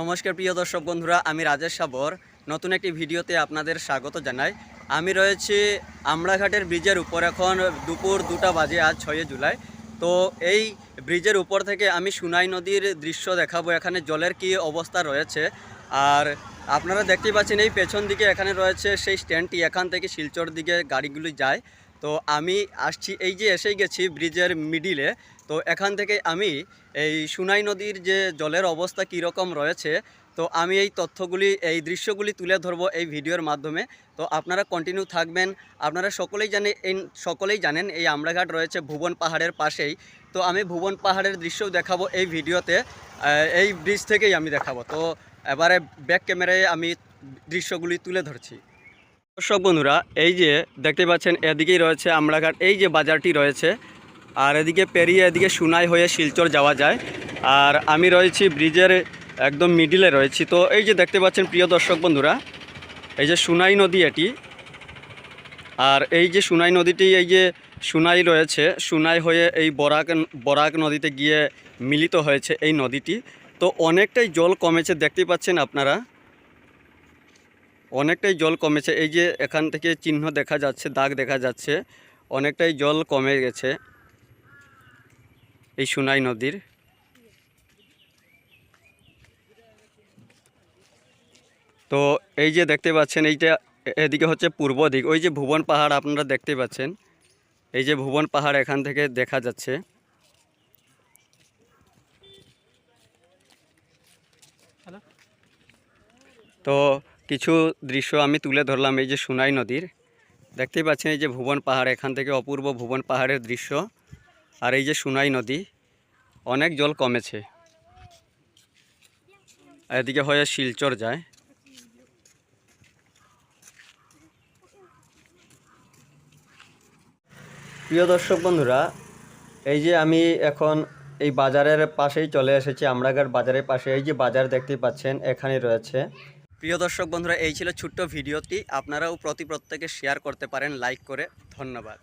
নমস্কার প্রিয় দর্শক বন্ধুরা, আমি রাজেশ সাবর। নতুন একটি ভিডিওতে আপনাদের স্বাগত জানাই। আমি রয়েছি আমড়াঘাটের ব্রিজের উপর এখন দুপুর দুটা বাজে আজ ছয় জুলাই। তো এই ব্রিজের উপর থেকে আমি সুনাই নদীর দৃশ্য দেখাবো। এখানে জলের কি অবস্থা রয়েছে। আর আপনারা দেখতে পাচ্ছেন এই পেছন দিকে এখানে রয়েছে সেই স্ট্যান্ডটি। এখান থেকে শিলচর দিকে গাড়িগুলি যায়। তো আমি আসছি, এই যে এসেই গেছি ব্রিজের মিডিলে। তো এখান থেকে আমি এই সুনাই নদীর যে জলের অবস্থা কীরকম রয়েছে, তো আমি এই তথ্যগুলি, এই দৃশ্যগুলি তুলে ধরবো এই ভিডিওর মাধ্যমে। তো আপনারা কন্টিনিউ থাকবেন। আপনারা সকলেই জানে, এই সকলেই জানেন, এই আমড়াঘাট রয়েছে ভুবন পাহাড়ের পাশেই। তো আমি ভুবন পাহাড়ের দৃশ্যও দেখাবো এই ভিডিওতে এই ব্রিজ থেকেই আমি দেখাবো। তো এবারে ব্যাক ক্যামেরায় আমি দৃশ্যগুলি তুলে ধরছি। দর্শক বন্ধুরা, এই যে দেখতে পাচ্ছেন, এদিকেই রয়েছে আমড়াঘাট, এই যে বাজারটি রয়েছে। আর এদিকে পেরিয়ে এদিকে সুনাই হয়ে শিলচর যাওয়া যায়। আর আমি রয়েছি ব্রিজের একদম মিডিলে রয়েছি। তো এই যে দেখতে পাচ্ছেন, প্রিয় দর্শক বন্ধুরা, এই যে সুনাই নদী এটি। আর এই যে সুনাই নদীটি, এই যে সুনাই রয়েছে, সুনাই হয়ে এই বরাক বরাক নদীতে গিয়ে মিলিত হয়েছে এই নদীটি। তো অনেকটাই জল কমেছে, দেখতে পাচ্ছেন আপনারা। অনেকটাই জল কমেছে। এই যে এখান থেকে চিহ্ন দেখা যাচ্ছে দাগ দেখা যাচ্ছে অনেকটাই জল কমে গেছে এই সুনাই নদীর। তো এই যে দেখতে পাচ্ছেন এইটা এদিকে হচ্ছে পূর্ব দিক। ওই যে ভুবন পাহাড় আপনারা দেখতে পাচ্ছেন এই যে ভুবন পাহাড় এখান থেকে দেখা যাচ্ছে। তো কিছু দৃশ্য আমি তুলে ধরলাম এই যে সুনাই নদীর। দেখতেই পাচ্ছেন এই যে ভুবন পাহাড়, এখান থেকে অপূর্ব ভুবন পাহাড়ের দৃশ্য। আর এই যে সুনাই নদী, অনেক জল কমেছে। এদিকে হয়ে শিলচর যায়। প্রিয় দর্শক বন্ধুরা, এই যে আমি এখন এই বাজারের পাশেই চলে এসেছি আমরাঘাট বাজারের পাশে। এই যে বাজার দেখতে পাচ্ছেন এখানে রয়েছে। প্রিয় দর্শক বন্ধুরা, এই ছিল ছোট্ট ভিডিওটি। আপনারাও প্রতি প্রত্যেকে শেয়ার করতে পারেন লাইক করে। ধন্যবাদ।